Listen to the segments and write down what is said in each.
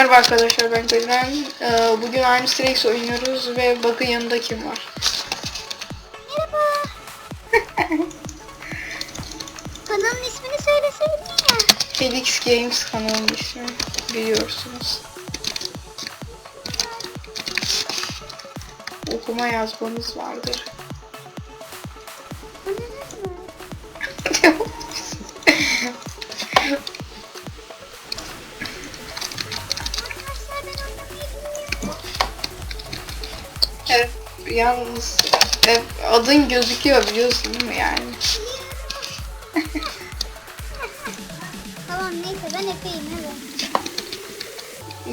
Merhaba arkadaşlar ben Kadirhan. Ee, bugün aynı Strax oynuyoruz ve bakın yanında kim var. Merhaba. Kanalın ismini söyleseydin ya. Felix Games kanalının ismi biliyorsunuz. Okuma yazmanız vardır. yalnız evet, adın gözüküyor biliyorsun değil mi yani? Tamam neyse ben Efe'yim evet.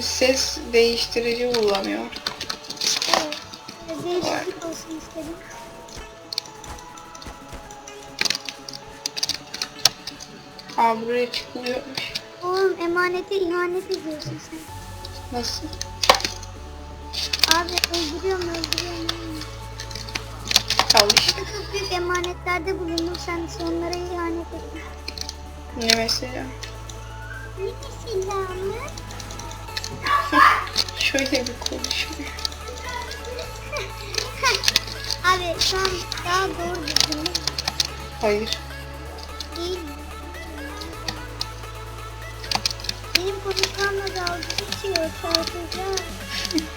Ses değiştirici kullanıyor. Evet. Değişiklik olsun istedim. Aa buraya çıkılıyormuş. Oğlum emanete ihanet ediyorsun sen. Nasıl? Abi öldürüyorum öldürüyorum. Al işte. Çok büyük emanetlerde bulundum sen onlara ihanet ettin. Ne mesela? Ne silahımı? Şöyle bir konuşma. Abi şu an daha doğru düzgün? Hayır. Değil mi? Benim konuşmamla dalga geçiyor çarpacağım.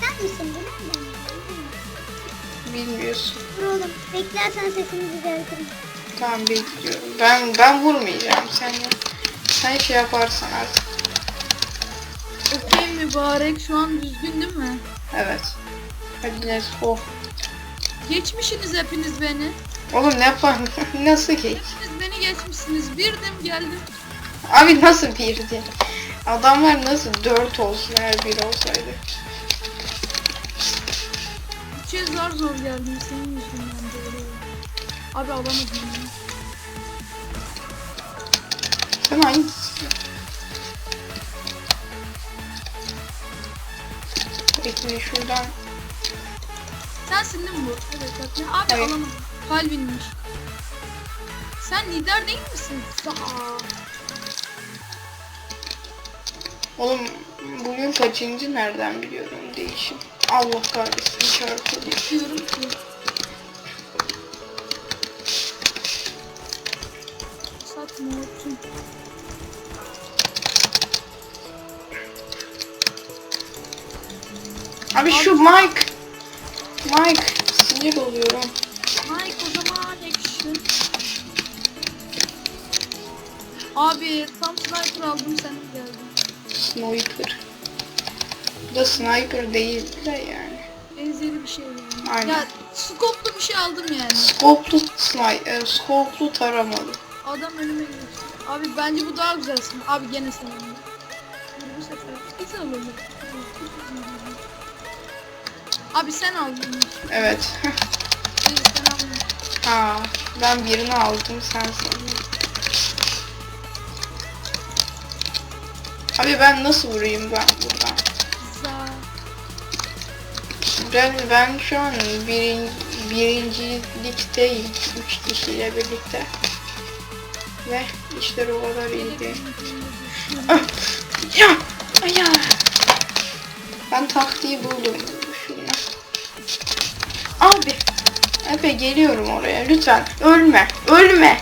Sen misin bu? Bilmiyorsun. Dur oğlum beklersen sesini düzeltirim. Tamam bekliyorum. Ben ben vurmayacağım sen ya. Sen şey yaparsan artık. Okey mübarek şu an düzgün değil mi? Evet. Hadi let's go. Geçmişsiniz hepiniz beni. Oğlum ne yapalım? nasıl ki? Hepiniz beni geçmişsiniz. Birdim geldim. Abi nasıl bir diye. Adamlar nasıl dört olsun eğer bir olsaydı. Üçe zar zor geldim senin yüzünden böyle. Abi alamadım ya. Sen hangisi? Bekle şuradan. Sensin değil mi bu? Evet bak. Abi Hayır. alamadım. Kalbinmiş. Sen lider değil misin? Aa. Oğlum bugün kaçıncı nereden biliyorum değişim. Allah kahretsin çarpılıyor. Diyorum ki. Satma olsun. Abi şu Mike. Mike sinir oluyorum. Mike o zaman action. Abi tam sniper aldım sen geldin. Sniper. Da sniper değil de yani. Benzeri bir şey yani. Aynen. Ya scope'lu bir şey aldım yani. Skoplu sniper, skoplu taramalı. Adam önüme geçti. Abi bence bu daha güzelsin. Abi gene sen bu sefer güzel olur. Abi sen aldın. Evet. Hayır sen aldın. ha, ben birini aldım sen sanıyorsun. Abi ben nasıl vurayım ben buradan? Ben, ben şu an birin, birincilikteyim. Üç kişiyle birlikte. Ve işler o kadar iyi değil. Ah! Ya! Ya! Ben taktiği buldum. Şuna. Abi! Efe geliyorum oraya. Lütfen ölme. Ölme.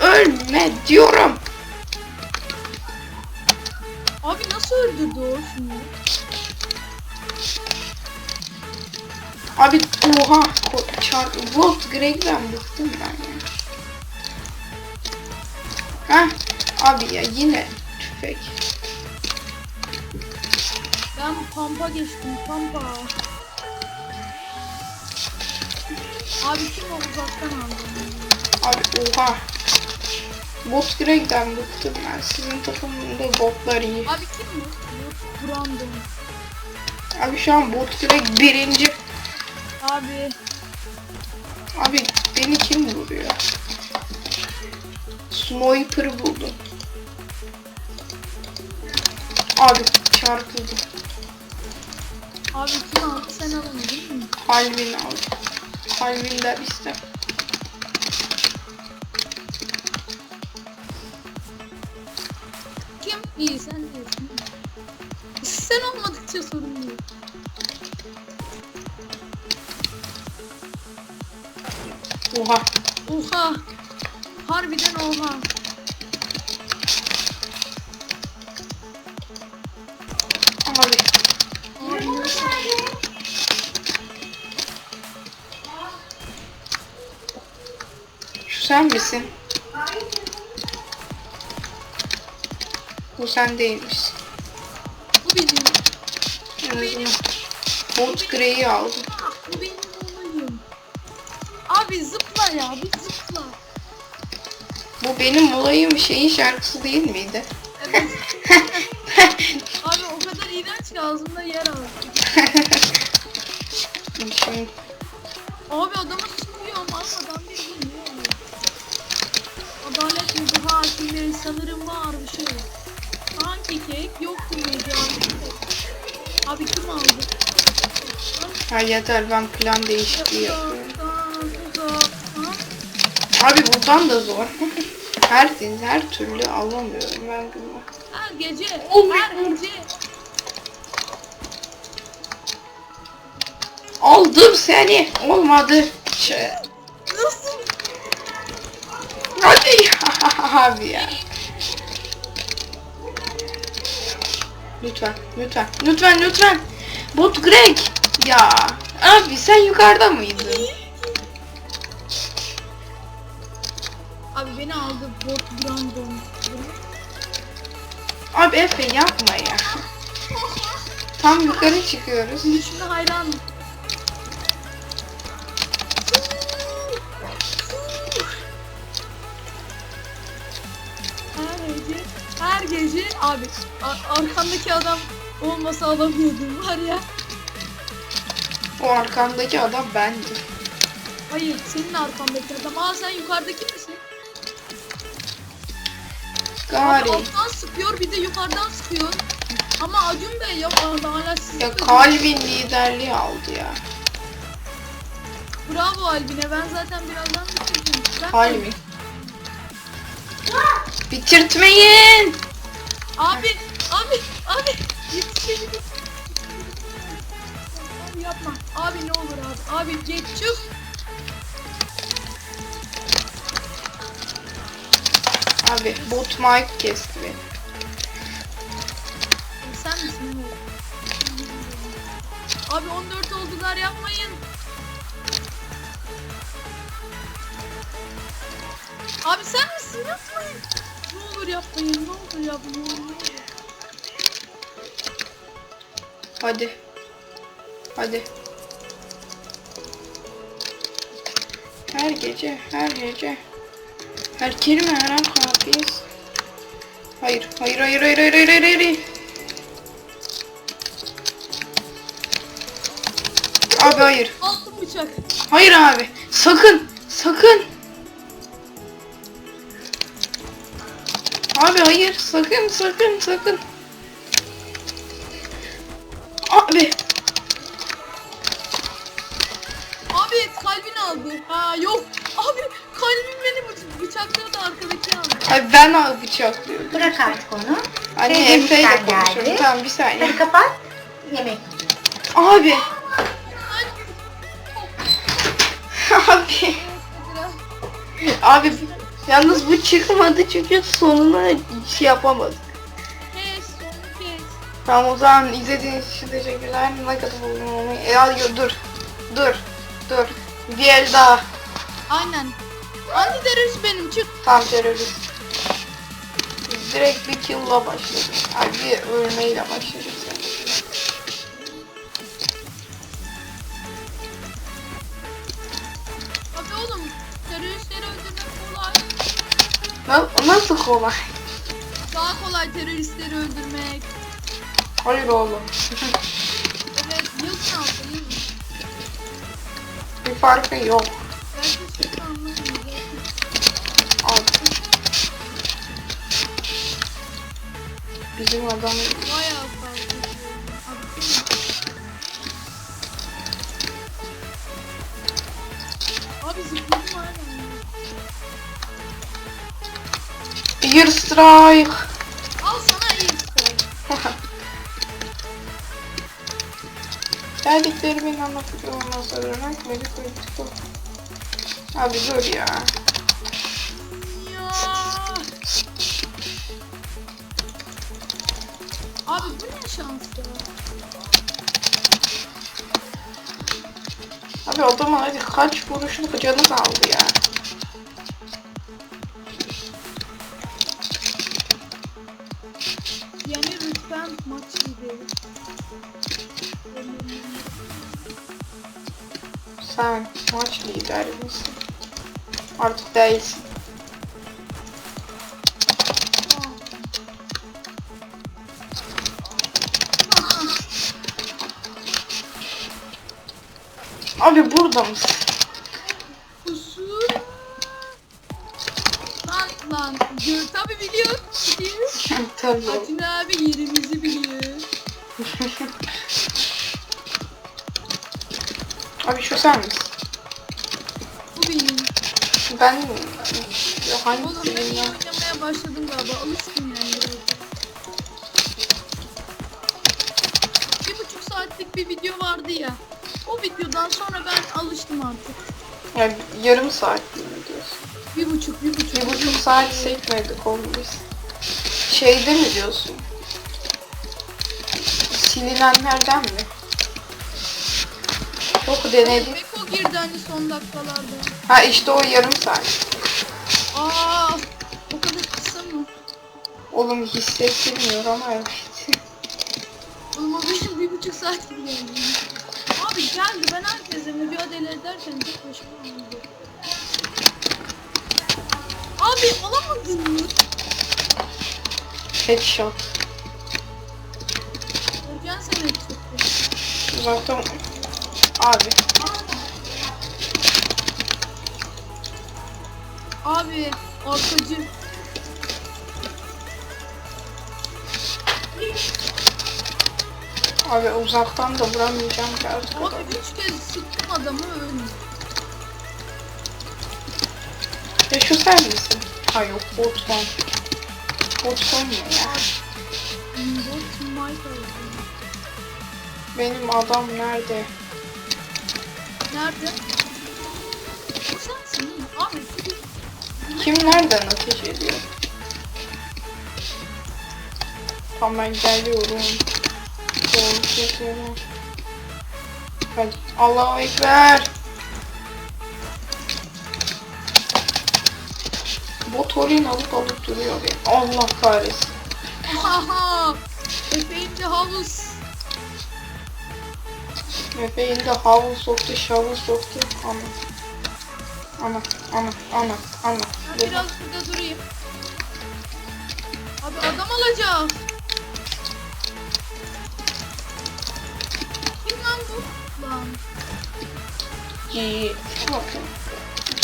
Ölme diyorum. Abi nasıl öldürdü o şimdi? Abi oha. Çarpı. Volt Greg'den bıktım ben ya. Heh. Abi ya yine tüfek. Ben pampa geçtim. Pampa. Abi kim o uzaktan aldı? Abi oha. Bot Greg'den bıktım ben. Sizin takımında botlar iyi. Abi kim bu? Bu Brandon. Abi şu an bot Greg birinci. Abi Abi beni kim vuruyor? Sniper buldum. Abi çarpıldım. Abi kim aldı sen alamadın mı? Halvin aldım. Halvin'den istem. İyi sen değilsin. Sen Oha. Oha. Harbiden oha. Abi. Abi? Şu sen misin? Bu sen değilmiş. Bu benim. En azından. Bot Grey'i aldım. Bu benim olayım. Abi zıpla ya bir zıpla. Bu benim olayım şeyin şarkısı değil miydi? Evet. Abi o kadar iğrenç ki ağzımda yer aldı. Şimdi Abi adamı sıkıyorum ama adam bir bilmiyor. Adalet bu hakimleri sanırım var bir şey. Hangi kek yoktu muydu abi? Abi kim aldı? ha yeter ben plan değişikliği yapıyorum. Abi buradan da zor. her her türlü alamıyorum ben bunu. Her gece, Oh her gece. Aldım seni. Olmadı. Şey, Nasıl? Hadi ya abi ya. Lütfen, lütfen, lütfen, lütfen. Bot Greg. Ya abi sen yukarıda mıydın? Beni aldı bot Brandon. Abi Efe yapma ya. Tam yukarı çıkıyoruz. Gülüşüne hayranım. Her gece, her gece abi a- arkandaki adam olmasa alamıyordum var ya. O arkandaki adam bendim. Hayır senin arkandaki adam. Aa sen yukarıdaki misin? Abi Gari. alttan sıkıyor bir de yukarıdan sıkıyor. Ama Acun Bey ya hala siz Ya Calvin liderliği aldı ya. Bravo Albine ben zaten birazdan bitireceğim. Ben Calvin. Bitirtmeyin. Abi, abi, abi. Yetişelim. Abi yapma. Abi ne olur abi. Abi geç çık. Abi bot Mike kesti beni. Sen misin Umut? Abi 14 oldular yapmayın. Abi sen misin yapmayın. Ne olur yapmayın ne olur yapmayın. Hadi. Hadi. Her gece, her gece. Her an kafiyiz. Hayır, hayır, hayır, hayır, hayır, hayır, hayır, hayır. Abi hayır. Altın bıçak. Hayır abi. Sakın. Sakın. Abi hayır. Sakın sakın sakın. Abi. Abi kalbini aldı. Ha yok. Abi kalbim beni bıç- bıçaklıyordu arkadaki aldı. Ben al bıçaklıyorum. Bırak artık onu. Anne Teyzem Efe ile sen konuşuyorum. geldi. Tamam bir saniye. Hadi kapat. Yemek. Abi. Abi. Abi yalnız bu çıkmadı çünkü sonuna şey yapamadık. Kes, onu kes. Tamam o zaman izlediğiniz için teşekkürler. Ne kadar buldum E hadi dur. Dur. Dur. Bir el daha. Aynen. Anti terörist benim çık. Tam terörist. Direkt bir kill'la başladım. Ay bir ölmeyle başladım sen. Abi oğlum teröristleri öldürmek kolay. Na- nasıl kolay? Daha kolay teröristleri öldürmek. Hayır oğlum. Evet yıl şansı yıl. bir farkı yok. Bizim adam Bayağı fazla. Abi zıpladım aynen. bir strike. Al sana iyi. Geldiklerimin anlatıcı medik medik bu. Abi dur. Ya. Abi bu ne şans ya? Abi adamın hadi kaç vuruşluk canı kaldı ya. Yani lütfen maç lideri. Sen maç lideri misin? Artık değilsin. Abi burada mısın? Kusur. Lan lan. Gör tabi biliyor. Biliyor. Tabii. Atilla abi yerimizi biliyor. Abi şu sen misin? Bu benim. Ben ya Oğlum ben iyi ya? oynamaya başladım galiba. Alıştım yani. Bir buçuk saatlik bir video vardı ya. O videodan sonra ben alıştım artık. Ya yarım saat mi diyorsun? Bir buçuk, bir buçuk. Bir buçuk saat sekmedik oğlum biz. Şeyde mi diyorsun? Silinenlerden mi? Çok denedik. Beko girdi hani son dakikalarda. Ha işte o yarım saat. Aa, o kadar kısa mı? Oğlum hissettirmiyor ama evet. Oğlum o benim bir buçuk saat gibi geldi. Abi geldi ben herkese mücadele ederken tek başıma aldım. Abi alamadın mı? Headshot. Ergen seni tuttu. Uzaktan... Abi. Abi arkacı. Abi uzaktan da vuramayacağım ki artık. Abi üç kez sıktım adamı ölmüyor. Ya şu sen misin? Ha yok botman. Botman ne ya? Bot Michael. Benim adam nerede? Nerede? O sensin değil mi? Abi Kim nereden ateş ediyor? Tamam ben geliyorum. Hadi. Allahu Ekber. Bot orin alıp alıp duruyor beni. Allah kahretsin. Aha! Efe'in de havuz. Efe'nin de havlu soktu, şavul soktu. Ana. Ana, ana, ana, ana. Ben biraz burada durayım. Abi adam alacağız. G.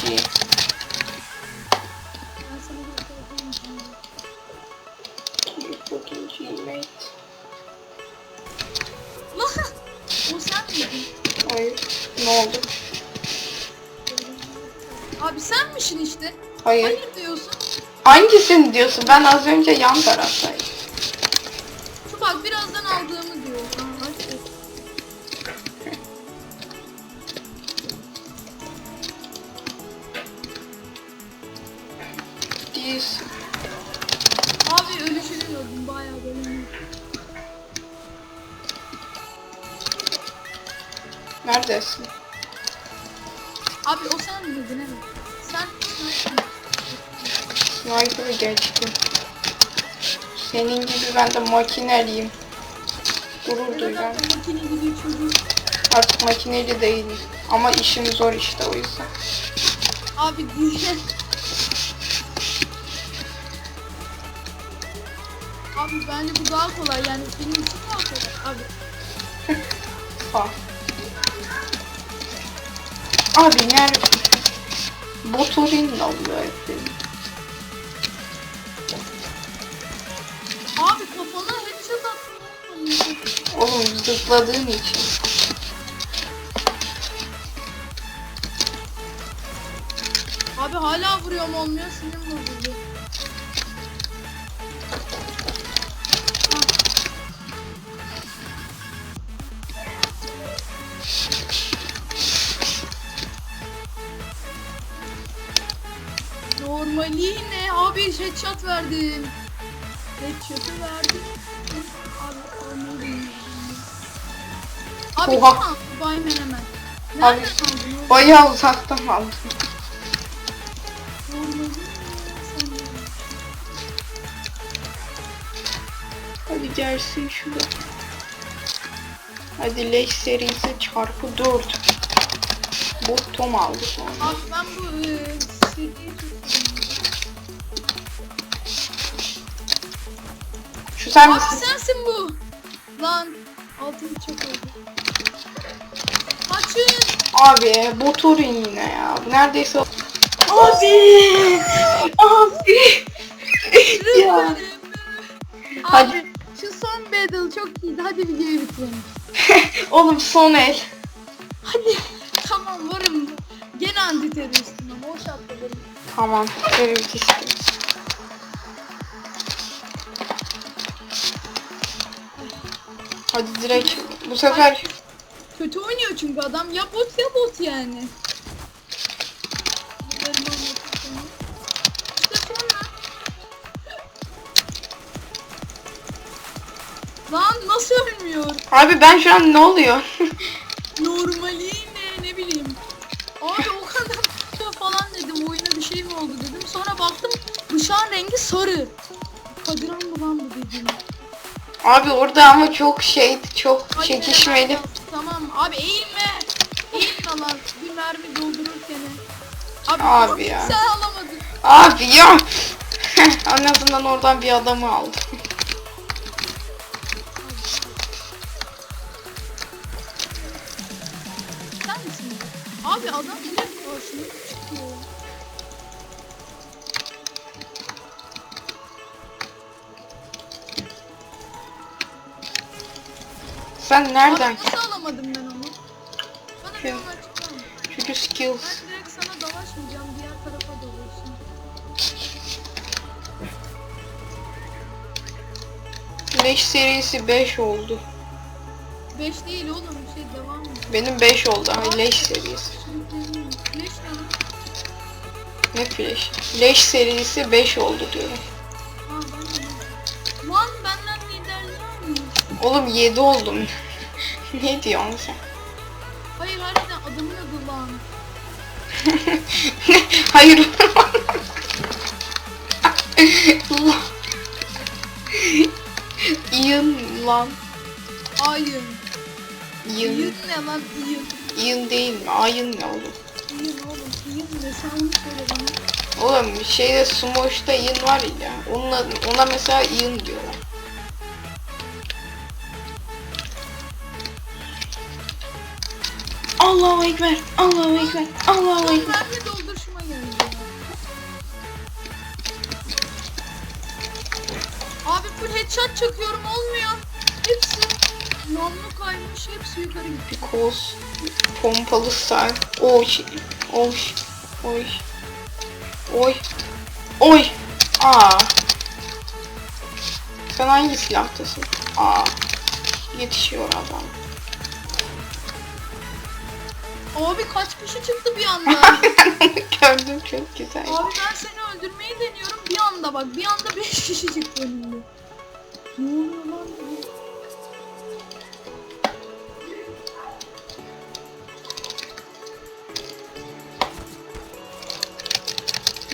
G. Fucking G mate. Lan! O sen miydin? Hayır. Ne oldu? Abi senmişsin işte. Hayır. Hayır diyorsun. Hangisini diyorsun? Ben az önce yan taraftaydım. Sniper'ı geçtim. Senin gibi ben de makineliyim. Gurur gibi çocuk. Artık makineli değilim. Ama işim zor işte o yüzden. Abi diye. Abi bence bu daha kolay yani benim için daha kolay abi. Bak. Abi nerede? Botorin alıyor hep beni. Oğlum zıpladığın için. Abi hala vuruyorum olmuyor sinir bozuldu. Normali ne? Abi headshot verdim. Headshot'u verdim. Abi Oha. kim aldı? Bay Menemen. Abi. Nereden aldın? Bayağı uzaktan aldım. Hadi gelsin şurada. Hadi Leş serisi çarpı 4. Bu Tom aldı sonra. Abi ben bu e, seriyi seviyorum. Şu sen Abi misin? sensin bu. Lan altın çok oldu. Açın. Abi Botorin yine ya. Bu Neredeyse Abi! Abi! ya. Hadi. Abi şu son battle çok iyiydi. Hadi videoyu bitirelim. Oğlum son el. Hadi. Tamam varım. Gene antiteröristim ama o şartta benim. Tamam. Evet istedim. Hadi direkt bu sefer Kötü oynuyor çünkü adam. Ya bot ya bot yani. İşte sonra. Lan nasıl ölmüyor? Abi ben şu an ne oluyor? Normali ne ne bileyim. Abi o kadar kötü falan dedim. Oyuna bir şey mi oldu dedim. Sonra baktım bıçağın rengi sarı. Kadiran mı lan bu dedim. Abi orada ama çok şeydi, çok Hadi çekişmeli. Tamam abi eğilme. Eğilme lan. Bir mermi doldururken. Abi, Abi ya. Sen alamadın. Abi ya. en azından oradan bir adamı aldım. Sen nereden? Abi nasıl alamadım ben onu? Bana bir açıklar mısın? Çünkü skills. Ben direkt sana dalaşmayacağım. Diğer tarafa dalaşayım. Leş serisi 5 oldu. 5 değil oğlum. Bir şey devam ediyor. Benim 5 oldu. Ay leş serisi. Flash ne? Ne flash? Leş serisi 5 oldu diyorum. Oğlum 7 oldum. ne diyorsun sen? Hayır harbiden adamın adı lan. Hayır. Ian lan. Ayın. Ian. Ayın ne lan ayın? Ian değil mi? Ayın ne oğlum? Ayın oğlum. Ayın ne? Sen onu söyle bana. Oğlum şeyde Smosh'ta Ian var ya. Onunla, ona mesela Ian diyorlar. Allahu Ekber. Allahu Ekber. Allahu Ekber. mermi dolduruşuma geldi ya. Abi full headshot çakıyorum olmuyor. Hepsi namlu kaymış hepsi yukarı gitti. Koz. Pompalı style. Oy. Oy. Oy. Oy. Oy. Aa. Sen hangi silahtasın? Aa. Yetişiyor adam. Abi kaç kişi çıktı bir anda. Gördüm çok güzel. Abi ben seni öldürmeyi deniyorum bir anda bak bir anda 5 kişi çıktı önümde. Ne oluyor lan?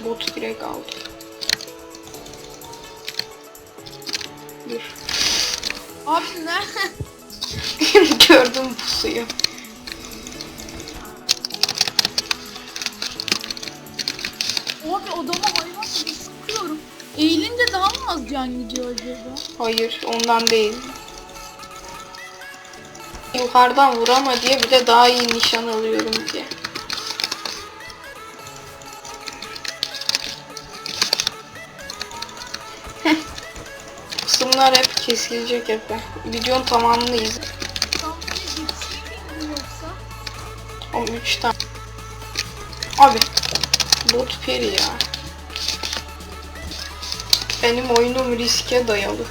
Bot direkt aldı. Dur. Abi ne? Gördüm pusuyu. Eğilince daha mı az can gidiyor acaba? Hayır ondan değil. Yukarıdan vurama diye bir de daha iyi nişan alıyorum diye. Kısımlar hep kesilecek hep. Videonun tamamını izle. O 3 tane. Abi. Bot peri ya. Benim oyunum riske dayalı.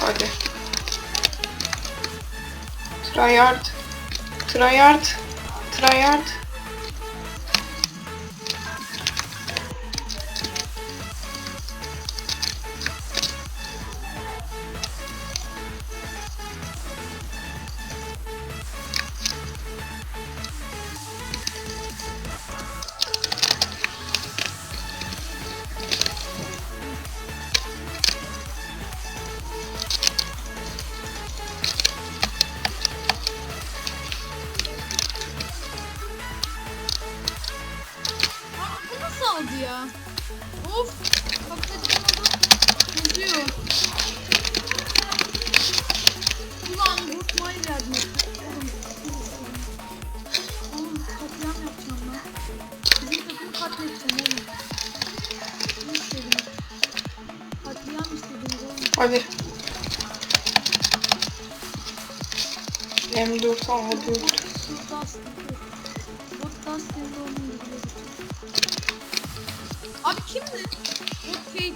Hadi. Tryhard. Tryhard. Tryhard. Abi M4 A4. Abi kimdi? Bot Kate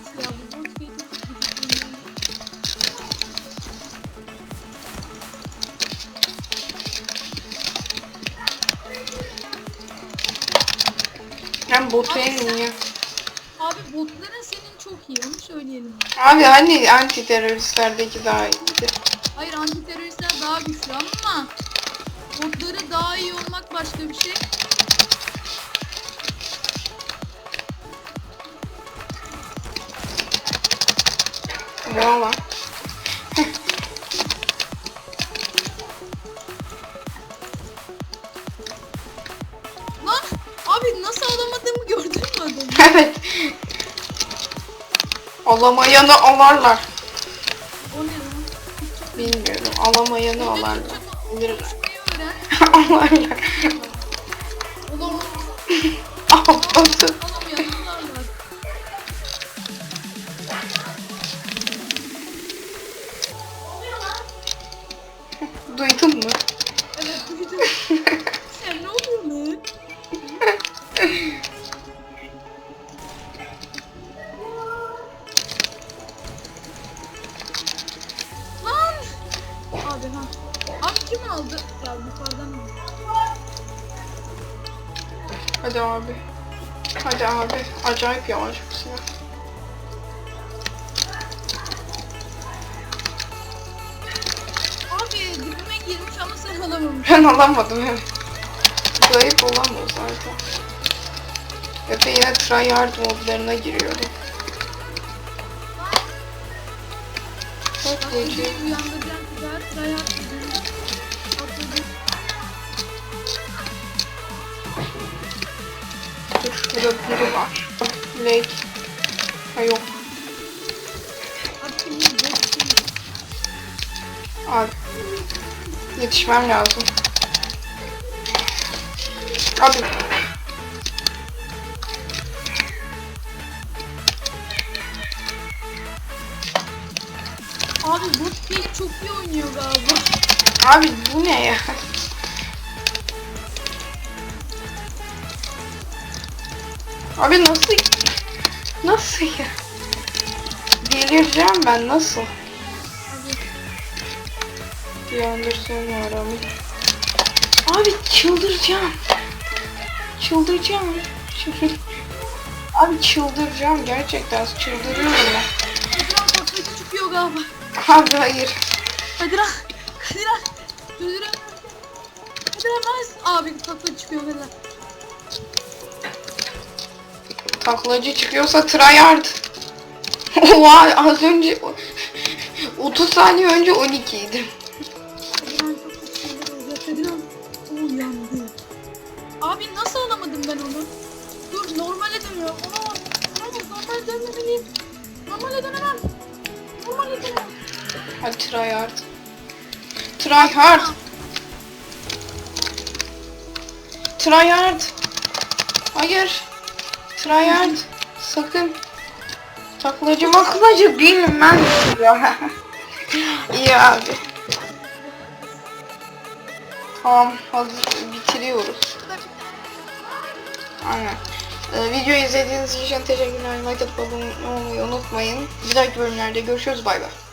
Ben botu en iyi. Abi botların senin çok iyi onu söyleyelim. Abi hani anti teröristlerdeki daha iyi. Daha iyi olmak başka bir şey. Valla. Lan abi nasıl alamadığımı gördün mü adamı? Evet. Alamayanı alarlar. O ne lan? Bilmiyorum. Alamayanı alarlar. Bilirler. online. Hadi abi. Hadi abi. Acayip yavaş bu silah. Abi dibime girmiş ama sen alamamış. Ben alamadım evet. Zayıf olamıyor zaten. Efe yine tryhard modlarına giriyorum. Bak Gece. uyandıracağım kadar tryhard Biri var. Lake. Ha yok. Abi bu. Yetişmem lazım. Abi. Abi bot Kate çok iyi oynuyor galiba. Abi bu ne ya? Abi nasıl? Nasıl ya? Delireceğim ben nasıl? Uyandırsın aramı. Abi çıldıracağım. Çıldıracağım. Çıldır- Abi çıldıracağım gerçekten çıldırıyorum ben. Kadir patlayıcı çıkıyor galiba. Abi hayır. Kadir Han. Kadir Han. Kadir Han. Kadir Han nice. Abi patlayıcı çıkıyor Kadir Taklacı çıkıyorsa tryhard. Oha az önce 30 saniye önce 12 idi. Kadir Han çok kötü şeyler olacak. Kadir Han. O yandı. Abi nasıl alamadım ben onu? Dur normale dönüyorum. Olamaz. Olamaz normale dönmemeliyim. Normale dönemem. Normale dönemem. Hadi tryhard. Tryhard. Tryhard. Hayır. Tryhard. Sakın. Taklacı maklacı bilmem ya. İyi abi. Tamam hazır bitiriyoruz. Aynen. Ee, videoyu izlediğiniz için teşekkürler. Like atıp abone olmayı unutmayın. Bir dahaki bölümlerde görüşürüz. Bay bay.